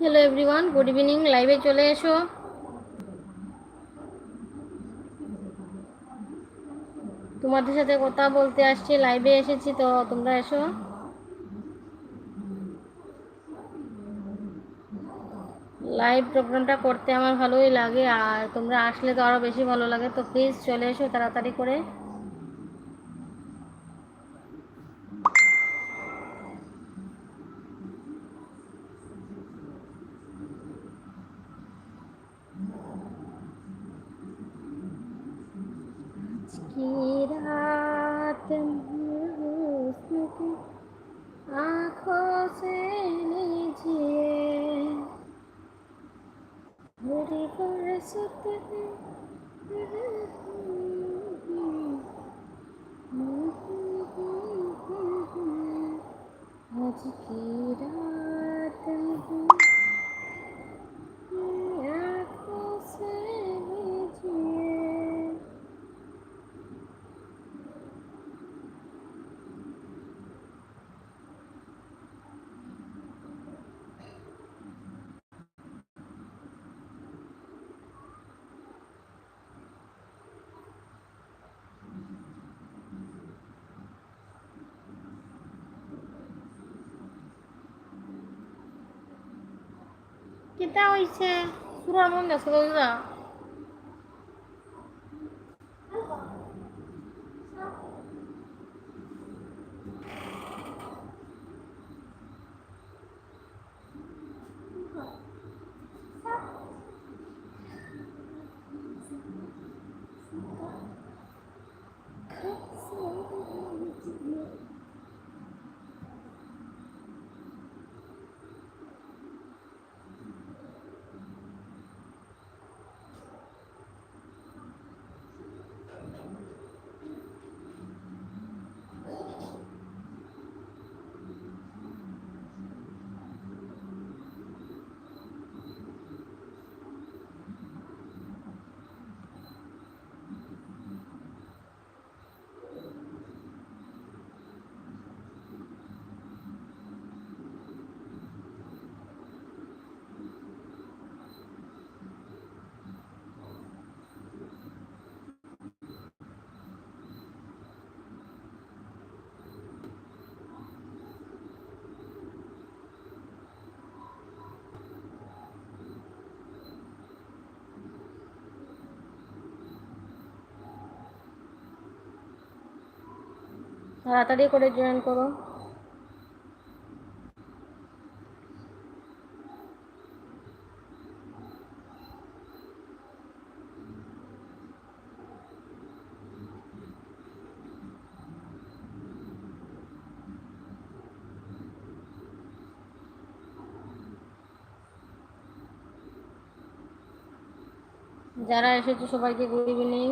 Hello everyone good evening লাইভে চলে এসো। তোমাদের সাথে কথা বলতে আসছি লাইভে এসেছি, তো তোমরা এসো। লাইভ প্রোগ্রামটা করতে আমার ভালোই লাগে, আর তোমরা আসলে তো আরও বেশি ভালো লাগে, তো প্লিজ চলে এসো তাড়াতাড়ি করে। কিতা হইছে সুরার মন দেখো দাদা তাড়াতাড়ি করে জয়েন করো। যারা এসেছে সবাইকে গুড ইভিনিং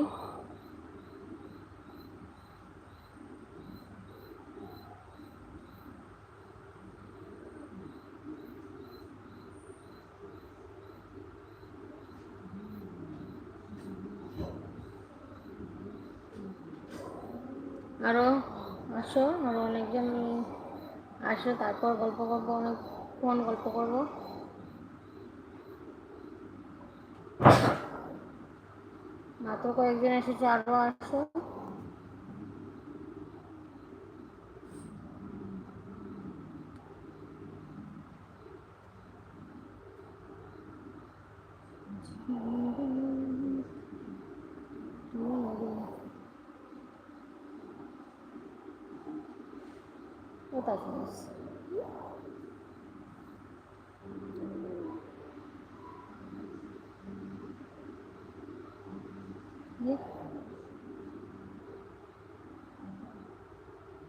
আরও আসো আরও অনেকজন আসো তারপর গল্প করব অনেক ফোন গল্প করব। মাত্র কয়েকদিন এসেছে আরও আসো।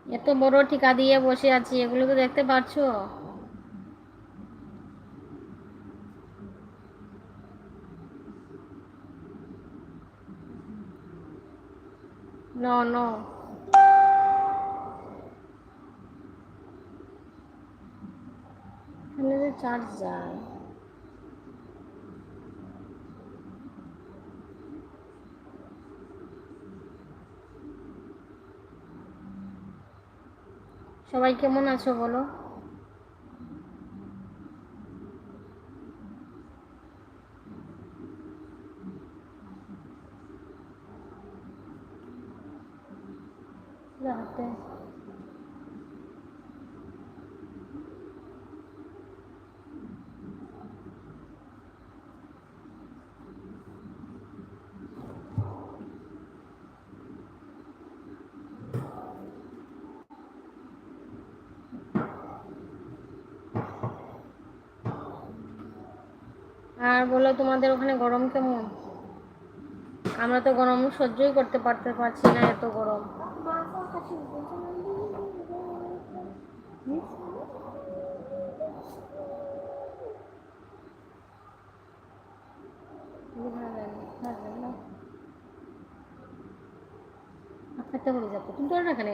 এত বড় ঠিকা দিয়ে বসে আছি এগুলো তো দেখতে পাচ্ছ No, no. আপনাদের চার্জ যায় সবাই কেমন আছো বলো? হাতে আর বলো তোমাদের ওখানে গরম কেমন? আমরা তো গরম সহ্যই করতে পারতে পারছি না এত গরম। খেতে বলে যাব তুমি তো এখানে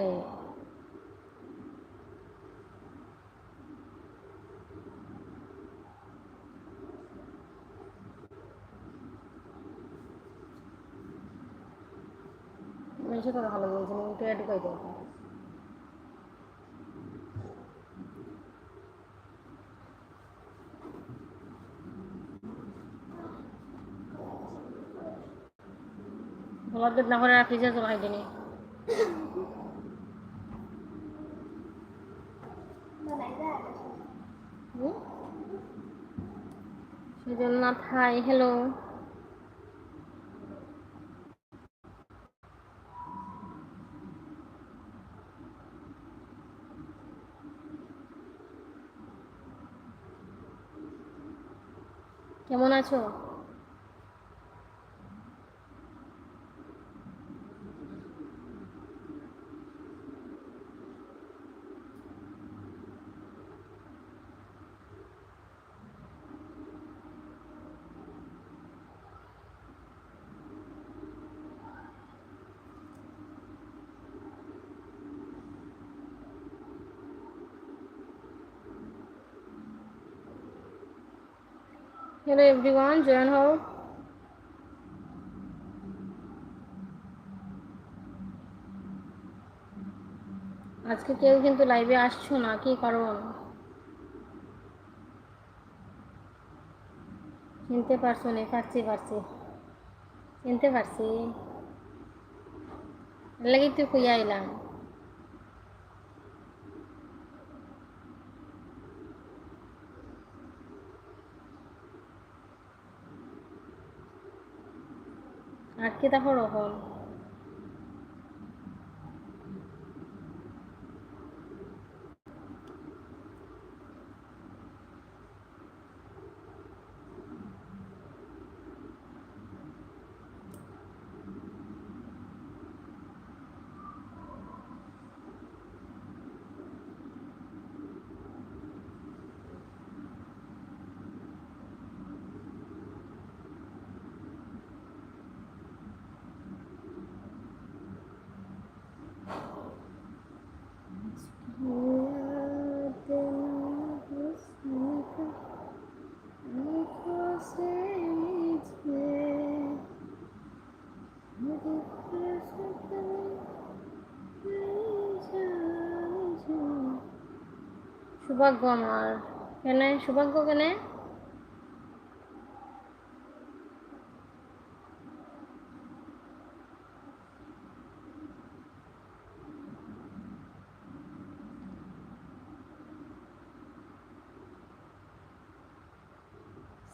বেশি করে ভালো বলছেন একটু অ্যাড করে দেবো তোমাদের না করে ফ্রিজে জমা দিনি সেজন্য, হাই হ্যালো কেমন হ্যালো এভরিওয়ান জয়েন হও আজকে কেউ কিন্তু লাইভে আসছো না, কি কারণ চিনতে পারছ না, পারছি পারছি। চিনতে পারছি। লাগি তুই কইয়া আইলাম। আর কি সৌভাগ্য আমার। কেন? সৌভাগ্য কেন?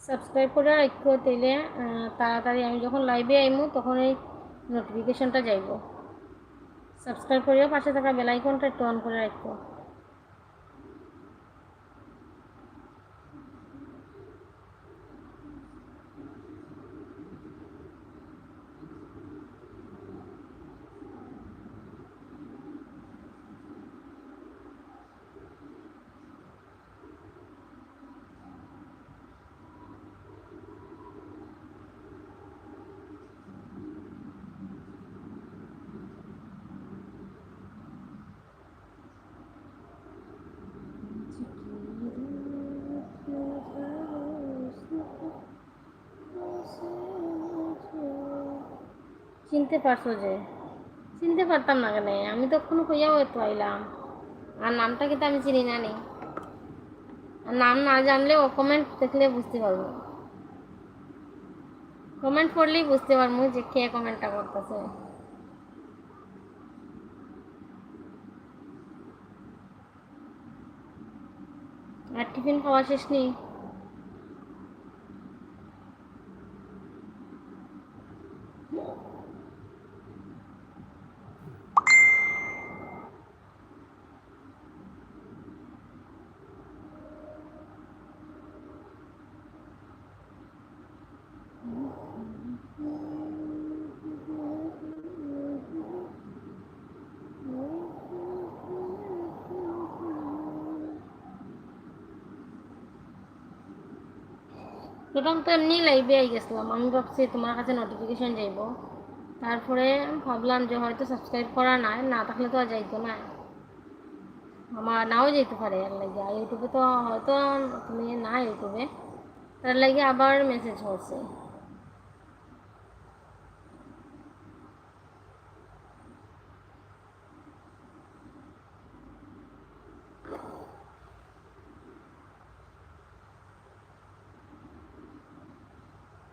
সাবস্ক্রাইব করে রাখো তাইলে তাড়াতাড়ি আমি যখন লাইভে আইমু, তখন এই নোটিফিকেশনটা যাইব। সাবস্ক্রাইব করিও, পাশে থাকা বেল আইকনটা একটু অন করে রাখো। চিনতে পারছ যে? চিনতে পারতাম না কেন? আমি তো কোনো কইয়াও তো আইলাম। আর নামটা কিন্তু আমি চিনি না নি। আর নাম না জানলে ও কমেন্ট দেখলে বুঝতে পারব। কমেন্ট পড়লেই বুঝতে পারব যে কে কমেন্টটা করতেছে। আর টিফিন খাওয়া শেষ নেই? প্রথম তো এমনি লাইভে আই গেছিলাম। আমি ভাবছি তোমার কাছে নোটিফিকেশন যাইব। তারপরে ভাবলাম যে হয়তো সাবস্ক্রাইব করা নাই, না থাকলে তো আর যাইতো না। আমার নাও যেতে পারে এর লাগে। ইউটিউবে তো হয়তো তুমি না ইউটিউবে তার লাগে আবার মেসেজ করছে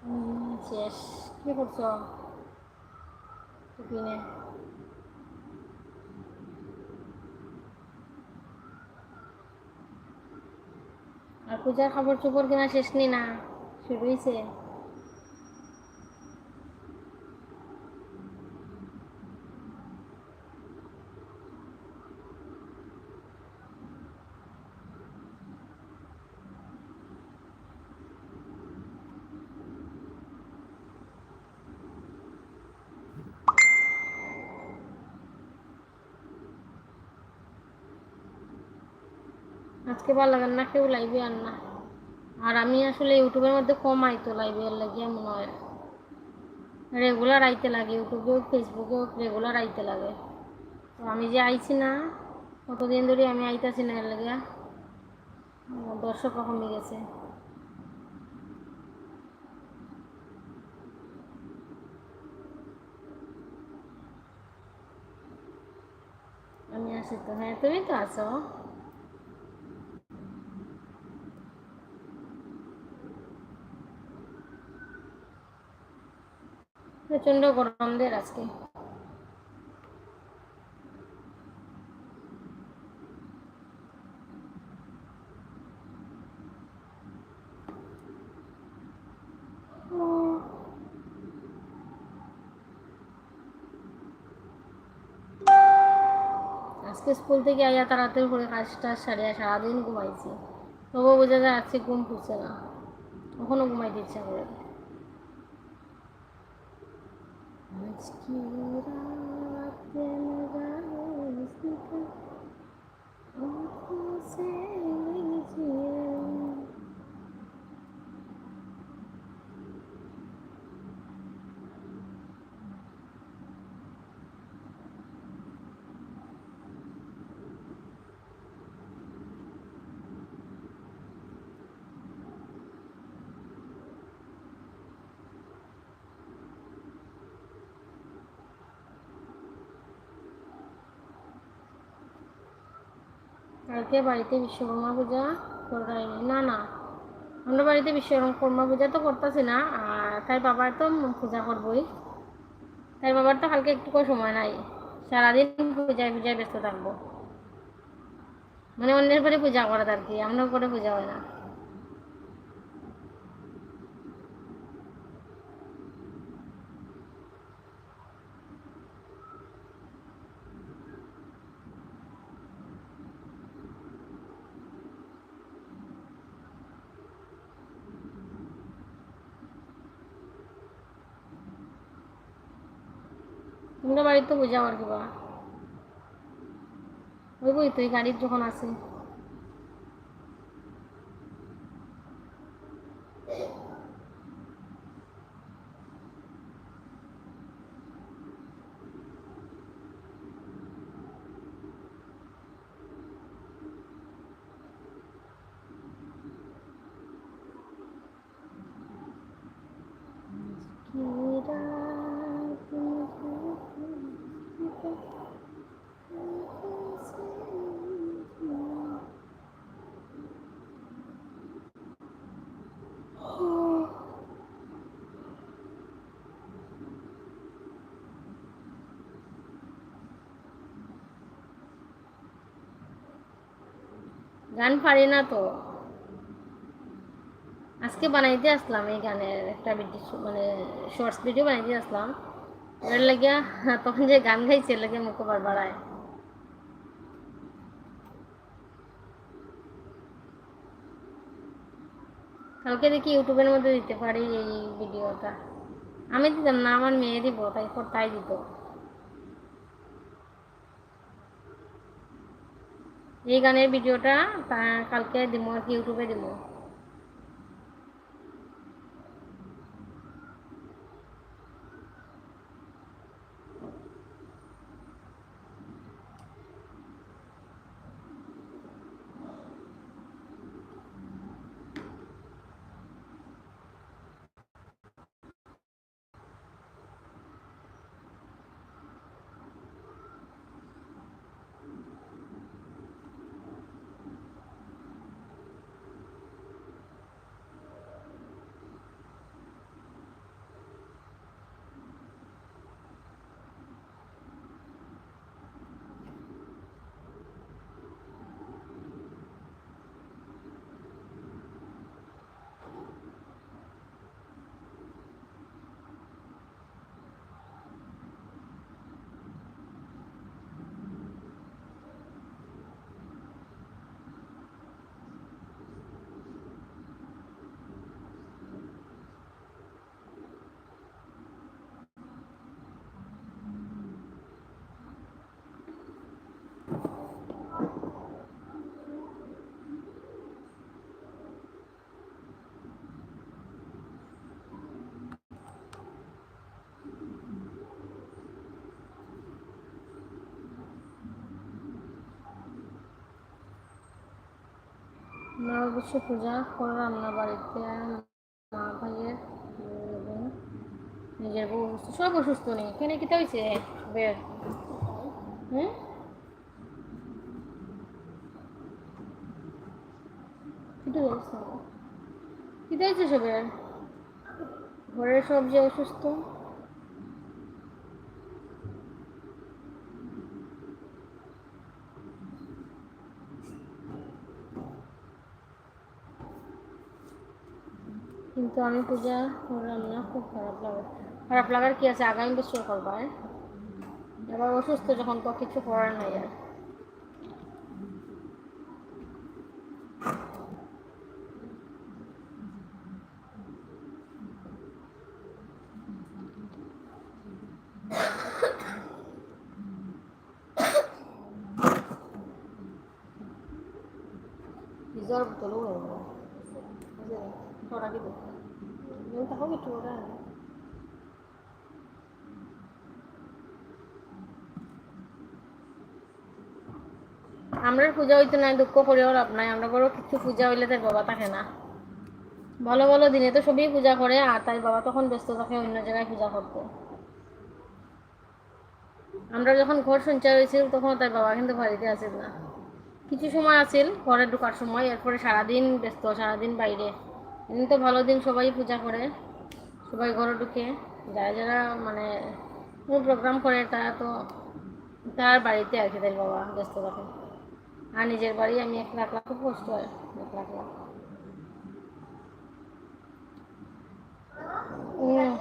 হুম, শেষ কি করছ? টিফিনে আর পূজার খাবার চোপড় কিনা শেষ নি না শুরু হয়েছে আজকে ভালো লাগান না, কেউ লাইভে আর না। আর আমি আসলে ইউটিউবের মধ্যে কম আইতো লাইভে আর লাগিয়ে মনে হয়। রেগুলার আইতে লাগে ইউটিউবেও ফেসবুকেও রেগুলার আইতে লাগে। তো আমি যে আইছি না, কতদিন ধরে আমি আইতাছি না এর লাগে। দর্শকও কমে গেছে। আমি আসি তো। হ্যাঁ তুমি তো আছো? প্রচণ্ড গরম দের আজকে। আজকে স্কুল থেকে আইয়া তাড়াতাড়ি করে কাজটা সারিয়া সারাদিন ঘুমাইছি। তবুও বোঝা যায় আজকে ঘুম ফুটছে না। কখনো ঘুমাইতে ইচ্ছা করে না। आज কালকে বাড়িতে বিশ্বকর্মা পূজা করাই না না। আমরা বাড়িতে বিশ্বকর্মা পূজা তো করতেছি না, আর তাই বাবার তো পূজা করবই। তাই বাবার তো কালকে একটু সময় নাই। সারাদিন পূজায় পূজায় ব্যস্ত থাকব। মানে অন্যের পরে পূজা করা আর কি আমরা করে পূজা হয় না। তোমরা বাড়িতে তো আমার কি বাবা। ওই বই তো এই গাড়ির যখন আসে গান পারি না তো। আজকে বানাইতে আসলাম এই গানের একটা ভিডিও মানে শর্টস ভিডিও বানাইতে আসলাম। এর লাগিয়া তখন যে গান গাইছে, এর লাগে মুখ বাড়ায় কালকে দেখি ইউটিউবের মধ্যে দিতে পারি এই ভিডিওটা আমি দিতাম না, আমার মেয়ে দিব, তাই তাই দিত। এই গানের ভিডিওটা কালকে দিব আর ইউটিউবে দিব মা অবশ্য পূজা করে রান্না বাড়িতে মা ভাইয়ের নিজের বউ অসুস্থ সব অসুস্থ নেই। এখানে কিটা হয়েছে বের। হুম? কিটা হয়েছে সবের? ঘরের সব যে অসুস্থ? কিন্তু আমি পূজা করলাম না খুব খারাপ লাগে খারাপ লাগার কি আছে আগামী বছর করবা হ্যাঁ? এবার অসুস্থ যখন তো কিছু করার নাই আর loh. Suara gitu. Yang tahu gitu orang. আমরা পূজা হইতে নাই, দুঃখ করেও লাভ নাই। আমরা বড় কিছু পূজা হইলে তার বাবা থাকে না। ভালো ভালো দিনে তো সবই পূজা করে, আর তার বাবা তখন ব্যস্ত থাকে, অন্য জায়গায় পূজা করতে। আমরা যখন ঘর সঞ্চয় হয়েছিল তখন তার বাবা কিন্তু বাড়িতে আসিল না। কিছু সময় আছিল, ঘরে ঢুকার সময়, এরপরে সারাদিন ব্যস্ত, সারাদিন বাইরে। এমনি তো ভালো দিন সবাই পূজা করে। সবাই ঘরে ঢুকে। যারা যারা মানে কোনো প্রোগ্রাম করে, তারা তো তার বাড়িতে আর কি তার বাবা ব্যস্ত থাকে। আর নিজের বাড়ি আমি একলা একলা খুব কষ্ট হয়, একলা একলা। হুম।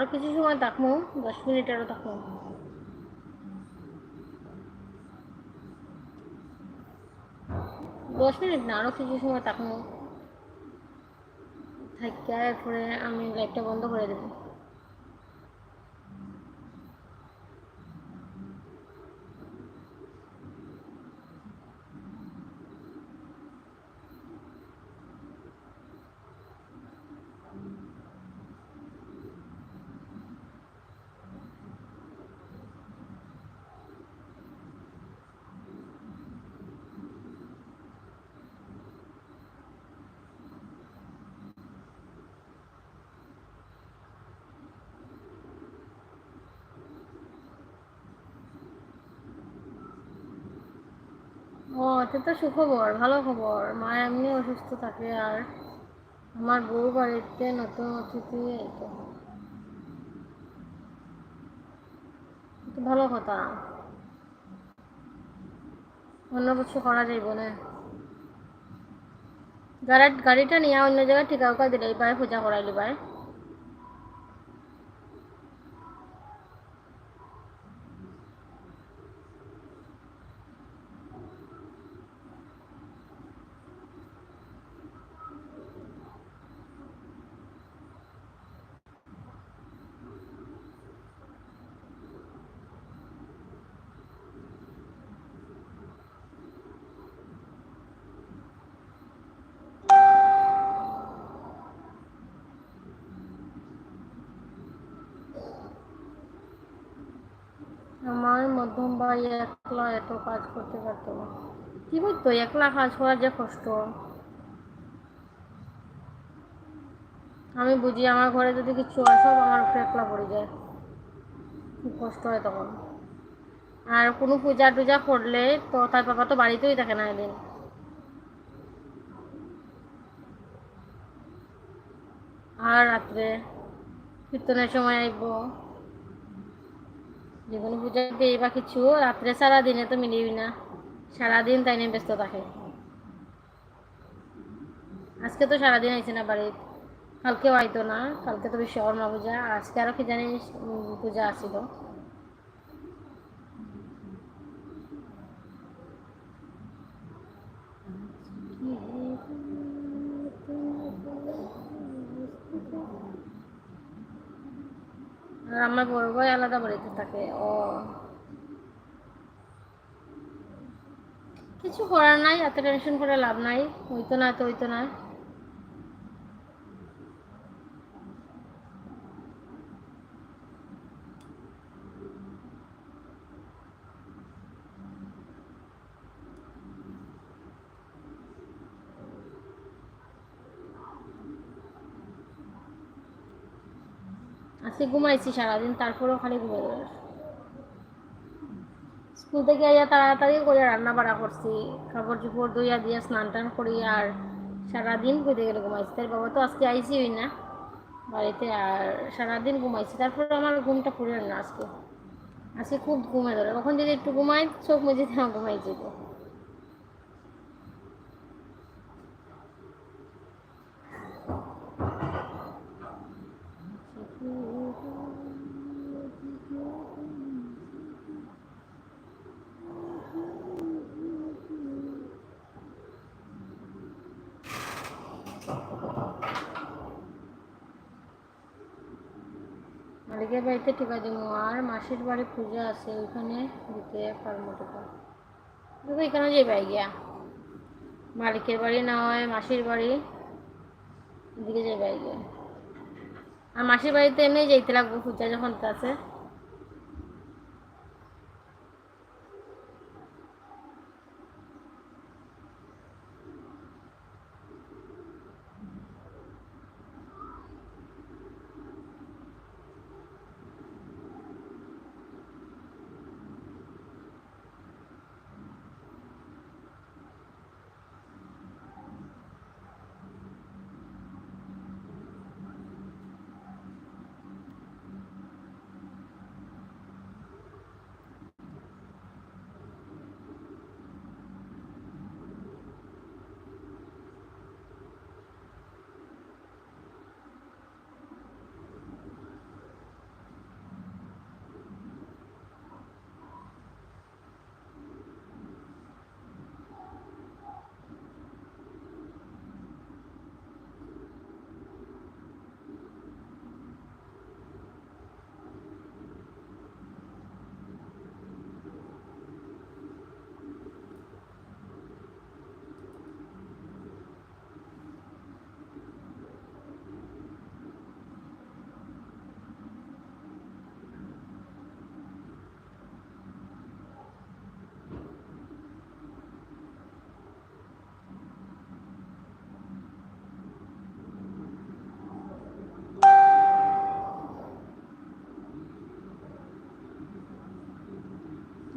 আরও কিছু সময় থাকব, দশ মিনিট আরও থাকব। দশ মিনিট না, আরও কিছু সময় থাকব। থাকতে এরপরে আমি লাইটটা বন্ধ করে দেবো। এতে তো সুখবর, ভালো খবর। মা এমনি অসুস্থ থাকে আর আমার বউ বাড়িতে নতুন অতিথি এই তো তো ভালো কথা। অন্য কিছু করা যাইব না। গাড়ি, গাড়িটা নিয়ে অন্য জায়গায় ঠিকাও দিলে পায় পূজা করাইলি পায় আমার একলা এত কাজ করতে পারতো। না কি করতো একলা কাজ করার যে কষ্ট। আমি বুঝি আমার ঘরে যদি কিছু আসো আমার উপরে একলা পড়ে যায়। খুব কষ্ট হয় তখন। আর কোনো পূজা টুজা করলে তো তার বাবা তো বাড়িতেই থাকে না এদিন। আর রাত্রে কীর্তনের সময় আইব। যে কোনো পূজা পেয়ে বা কিছু, রাত্রে সারা দিনে তো মিলিবি না। সারাদিন তাই নিয়ে ব্যস্ত থাকে। আজকে তো সারাদিন আইছে না বাড়ি কালকেও আইতো না, কালকে তো বিশ্বকর্মা পূজা আজকে আরও কি জানিস পূজা আসিল। আর আমার বড় ভাই আলাদা বাড়িতে থাকে, ও। কিছু করার নাই, এত টেনশন করে লাভ নাই হইতো না, তো হইতো না আজকে ঘুমাইছি সারাদিন, তারপরেও খালি ঘুমিয়ে গেল স্কুল থেকে আইয়া তাড়াতাড়ি করে রান্না বাড়া করছি, কাপড় চোপড় ধুইয়া দিয়া স্নান টান করি আর সারাদিন কইতে গেলে ঘুমাইছি। তার বাবা তো আজকে আইসি হই না বাড়িতে আর সারাদিন ঘুমাইছি, তারপরে আমার ঘুমটা পুরে না আজকে। আজকে খুব ঘুমে ধরে। কখন যদি একটু ঘুমাই, চোখ মুজে আমার ঘুমাই যেত। মালিকের বাড়িতে টিকা দিব। আর মাসির বাড়ি পূজা আছে ওইখানে দিতে পারব টিকা দেখো এখানে যে ভাই গিয়া। মালিকের বাড়ি না হয়, মাসির বাড়ি এদিকে ভাই গিয়া। আর মাসির বাড়িতে এমনি যাইতে লাগবো, পূজা যখন আছে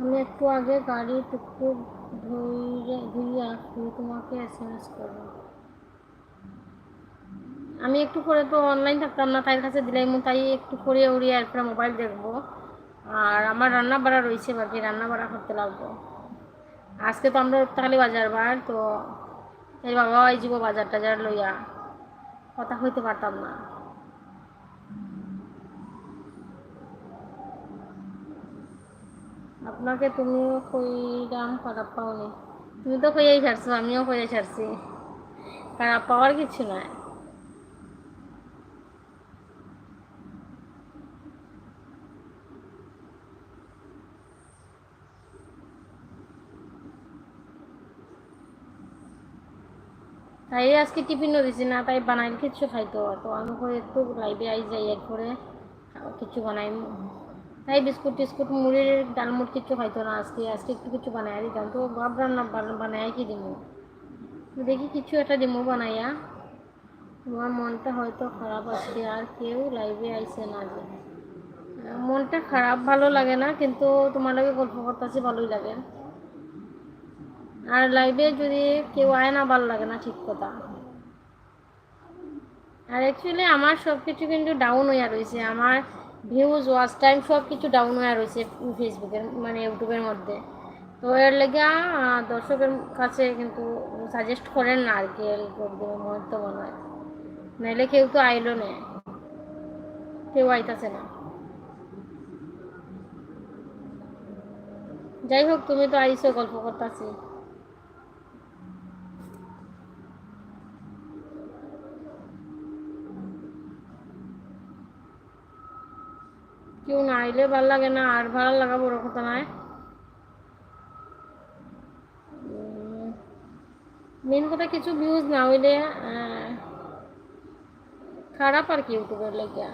আমি একটু আগে গাড়ি টুকটুক ধুইয়া ধুইয়া ধুই তোমাকে এস এম এস করব আমি একটু পরে তো অনলাইন থাকতাম না তাই কাছে দিলাই মু তাই একটু করে উড়িয়ে এরপরে মোবাইল দেখব। আর আমার রান্না বাড়া রয়েছে বাকি, রান্না বাড়া করতে লাগবো। আজকে তো আমরা খালি বাজার বার তো এই বাবা এই যাব বাজার টাজার লইয়া কথা হইতে পারতাম না। আপনাকে তুমিও কইরাম খারাপ পাওনি। তুমি তো কইয়াই ছাড়ছো, আমিও কইয়াই ছাড়ছি। খারাপ পাওয়ার কিছু নয় তাই আজকে টিফিনও দিছি না, তাই বানাইল কিছু খাইতো। তো আমি কই একটু লাইভে আই যাই এরপরে কিছু বানাই তাই বিস্কুট টিস্কুট মুড়ির ডালমুট কিছু খাইতো না, আজকে আজকে একটু কিছু বানাই দিতাম। তো ভাবলাম না বানাই কি দিমু? দেখি কিছু একটা দিমু বানাইয়া। তোমার মনটা হয়তো খারাপ আজকে, আর কেউ লাইভে আইসে না যে। মনটা খারাপ ভালো লাগে না, কিন্তু তোমার লাগে গল্প করতেছি ভালোই লাগে। আর লাইভে যদি কেউ আয় না, ভালো লাগে না, ঠিক কথা। আর অ্যাকচুয়ালি আমার সব কিছু কিন্তু ডাউন হয়ে রয়েছে আমার ভিউজ ওয়াচ টাইম সব কিছু ডাউন হয়ে রয়েছে ফেসবুকের মানে ইউটিউবের মধ্যে। তো এর লেগে দর্শকের কাছে কিন্তু সাজেস্ট করেন না আর কি তো মনে হয়। নাইলে কেউ তো আইলো না। কেউ আইতাছে না। যাই হোক, তুমি তো আইসো, গল্প করতেছি। কেউ না আইলে ভালো লাগে না, আর ভালো লাগা বড় কথা নয় মেন কথা কিছু ভিউজ না হইলে খারাপ আর কি ইউটিউবের লেগে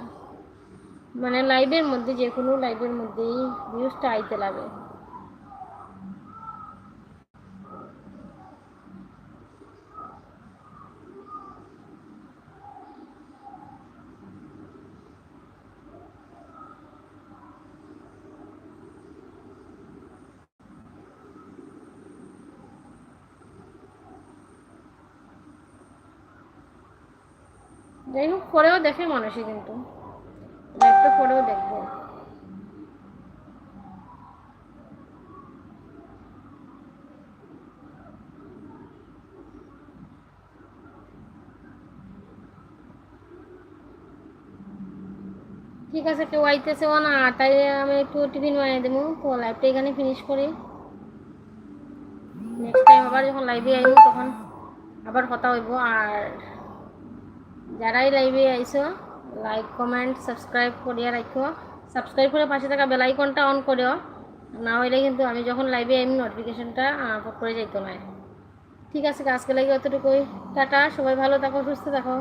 মানে লাইভের মধ্যে যে কোনো লাইভের মধ্যেই ভিউজটা আইতে লাগে। যাই হোক পরেও দেখে মানুষই কিন্তু। লাইভটা পরেও দেখব। ঠিক আছে, কেউ আইতেছেও না, তাই আমি একটু টিফিন বানিয়ে দেবো। তো লাইভটা এখানে ফিনিশ করি। নেক্সট টাইম আবার যখন লাইভে আইব তখন আবার কথা হইব। আর যারাই লাইভে আইসো লাইক কমেন্ট সাবস্ক্রাইব করিয়া রাখো সাবস্ক্রাইব করে পাশে থাকা বেল আইকনটা অন করিও। না হইলে কিন্তু আমি যখন লাইভে আমি নোটিফিকেশনটা করে যাইতো না। ঠিক আছে, আজকে লাগে অতটুকুই টাটা, সবাই ভালো থাকো, সুস্থ থাকো।